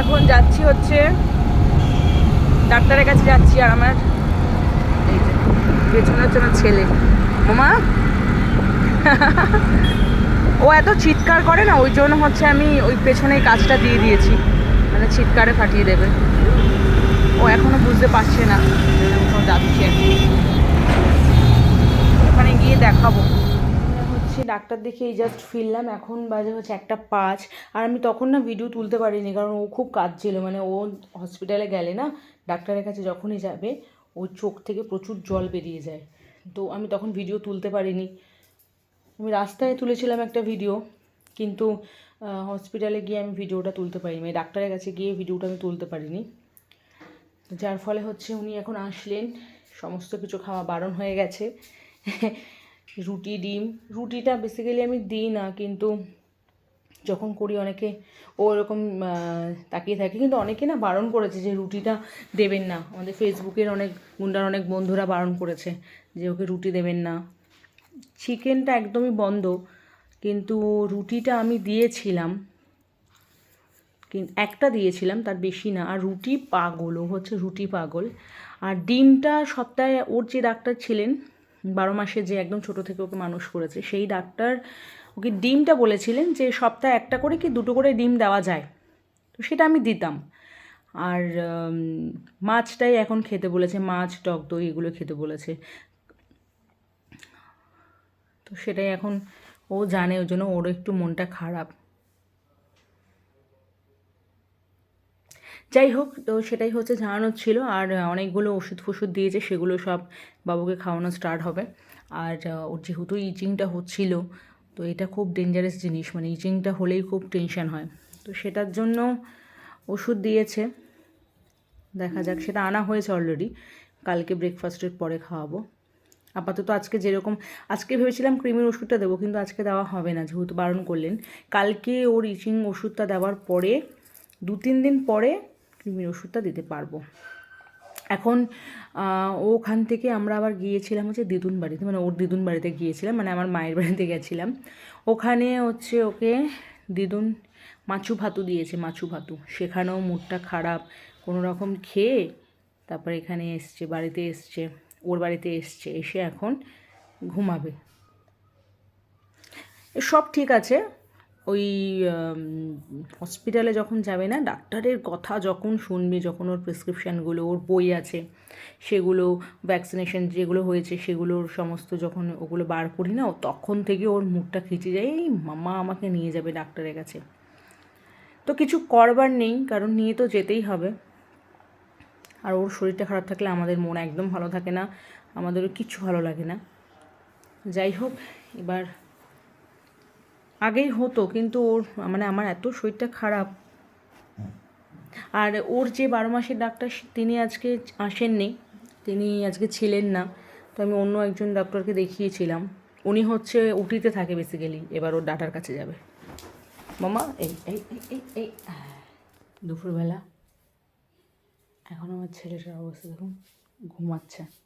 এখন যাচ্ছি হচ্ছে, ডাক্তারের কাছে যাচ্ছি আর আমার এই যে পেছনে হচ্ছে আমার ছেলে। মামা ও এত চিৎকার করে না, ওই জন্য হচ্ছে আমি ওই পেছনে কাজটা দিয়ে দিয়েছি। মানে চিৎকারে ফাটিয়ে দেবে। ও এখনও বুঝতে পারছে না। যাচ্ছে ওখানে গিয়ে দেখাবো। হচ্ছে ডাক্তার দেখে এই জাস্ট ফিরলাম। এখন বাজে হচ্ছে একটা পাঁচ। আর আমি তখন না ভিডিও তুলতে পারিনি, কারণ ও খুব কাঁদছিল। মানে ও হসপিটালে গেলে না, ডাক্তারের কাছে যখনই যাবে ওর চোখ থেকে প্রচুর জল বেরিয়ে যায়। তো আমি তখন ভিডিও তুলতে পারিনি। আমি রাস্তায় তুলেছিলাম একটা ভিডিও কিন্তু হসপিটালে গিয়ে আমি ভিডিওটা তুলতে পারিনি। মানে ডাক্তারের কাছে গিয়ে ভিডিওটা আমি তুলতে পারিনি। যার ফলে হচ্ছে উনি এখন আসলেন। সমস্ত কিছু খাওয়া বারণ হয়ে গেছে। রুটি, ডিম। রুটিটা বেসিক্যালি আমি দিই না, কিন্তু যখন করি অনেকে ও এরকম তাকিয়ে থাকে। কিন্তু অনেকে না বারণ করেছে যে রুটিটা দেবেন না। আমাদের ফেসবুকের অনেক গুন্ডার অনেক বন্ধুরা বারণ করেছে যে ওকে রুটি দেবেন না। চিকেনটা একদমই বন্ধ, কিন্তু রুটিটা আমি দিয়েছিলাম। একটা দিয়েছিলাম, তার বেশি না। আর রুটি পাগল ও হচ্ছে রুটি পাগল। আর ডিমটা সপ্তাহে, ওর যে ডাক্তার ছিলেন বারো মাসে যে একদম ছোট থেকে ওকে মানুষ করেছে, সেই ডাক্তার ওকে ডিমটা বলেছিলেন যে সপ্তাহে একটা করে কি দুটো করে ডিম দেওয়া যায়। তো সেটা আমি দিতাম। আর মাছটাই এখন খেতে বলেছে, মাছ, টক দই এগুলো খেতে বলেছে। তো সেটাই এখন ও জানে ওই জন্য ওর একটু মনটা খারাপ। যাই হোক, তো সেটাই হচ্ছে জানানোর ছিল। আর অনেকগুলো ওষুধ ফষুধ দিয়েছে, সেগুলো সব বাবুকে খাওয়ানো স্টার্ট হবে। আর ওর যেহেতু ইচিংটা হচ্ছিল, তো এটা খুব ডেঞ্জারাস জিনিস। মানে ইচিংটা হলেই খুব টেনশন হয়। তো সেটার জন্য ওষুধ দিয়েছে। দেখা যাক, সেটা আনা হয়েছে অলরেডি কালকে ব্রেকফাস্টের পরে খাওয়াবো। আপাতত আজকে যেরকম, আজকে ভেবেছিলাম ক্রিমের ওষুধটা দেবো, কিন্তু আজকে দেওয়া হবে না, যেহেতু বারণ করলেন। কালকে ওর ইচিং ওষুধটা দেওয়ার পরে দু তিন দিন পরে ক্রিমের ওষুধটা দিতে পারব। এখন ওখান থেকে আমরা আবার গিয়েছিলাম হচ্ছে দিদুন বাড়িতে মানে ওর দিদুন বাড়িতে গিয়েছিলাম মানে আমার মায়ের বাড়িতে গেছিলাম। ওখানে হচ্ছে ওকে দিদুন মাছু ভাতু দিয়েছে, মাছু ভাতু। সেখানেও মুডটা খারাপ, কোনো রকম খেয়ে তারপর এখানে এসছে, বাড়িতে এসছে, ওর বাড়িতে এসছে, এসে এখন ঘুমাবে। সব ঠিক আছে ওই হসপিটালে যখন যাবে না, ডাক্তারের কথা যখন শুনবে, যখন ওর প্রেসক্রিপশানগুলো ওর বই আছে, সেগুলো ভ্যাকসিনেশন যেগুলো হয়েছে, সেগুলোর সমস্ত যখন ওগুলো বার করি না, তখন থেকে ওর মুখটা খিচে যায়, এই মামা আমাকে নিয়ে যাবে ডাক্তারের কাছে। তো কিছু করবার নেই, কারণ নিয়ে তো যেতেই হবে। আর ওর শরীরটা খারাপ থাকলে আমাদের মন একদম ভালো থাকে না, আমাদেরও কিচ্ছু ভালো লাগে না। যাই হোক, এবার আগেই হতো, কিন্তু ওর মানে আমার এত শরীরটা খারাপ। আর ওর যে বারো মাসের ডাক্তার, তিনি আজকে আসেননি, তিনি আজকে ছিলেন না, তো আমি অন্য একজন ডক্টরকে দেখিয়েছিলাম। উনি হচ্ছে উটিতে থাকে বেসিক্যালি এবার ওর ডাটার কাছে যাবে। মামা, এই এই এই এই এই দুপুরবেলা। এখন আমার ছেলেটার অবস্থা দেখুন, ঘুমাচ্ছে।